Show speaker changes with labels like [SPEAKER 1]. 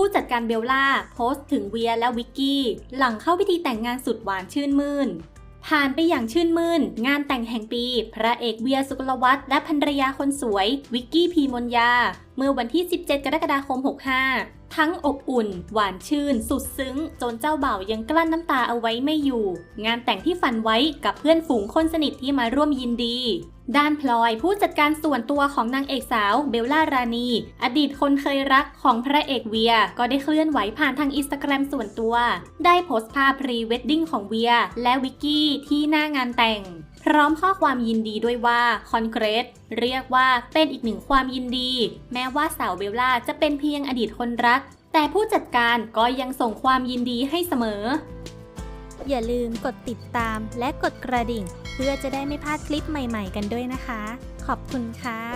[SPEAKER 1] ผู้จัดการเบลล่าโพสต์ถึงเวียและวิกกี้ หลังเข้าพิธีแต่งงานสุดหวานชื่นมื่น ผ่านไปอย่างชื่นมื่น งานแต่งแห่งปี พระเอกเวียสุกลวัฒน์และภรรยาคนสวย วิกกี้พีมนยา เมื่อวันที่ 17 กรกฎาคม 65 ทั้งอบอุ่น หวานชื่น สุดซึ้ง จนเจ้าบ่าวยังกลั้นน้ำตาเอาไว้ไม่อยู่ งานแต่งที่ฝันไว้กับเพื่อนฝูงคนสนิทที่มาร่วมยินดี ด้านพลอยผู้จัดการส่วนตัวของนางเอกสาวเบลล่ารานี อดีตคนเคยรักของพระเอกเวีย ก็ได้เคลื่อนไหวผ่านทางอินสตาแกรมส่วนตัว ได้โพสต์ภาพพรีเวดดิ้งของเวีย และวิกกี้ที่หน้างานแต่ง พร้อมข้อความยินดีด้วยว่าคอนเกรสเรียกว่าเป็นอีกหนึ่งความยินดี แม้ว่าสาวเบลล่าจะเป็นเพียงอดีตคนรัก แต่ผู้จัดการก็ยังส่งความยินดีให้เสมอ
[SPEAKER 2] อย่าลืมกดติดตามและกดกระดิ่ง เพื่อจะได้ไม่พลาดคลิปใหม่ๆ กันด้วยนะคะ ขอบคุณค่ะ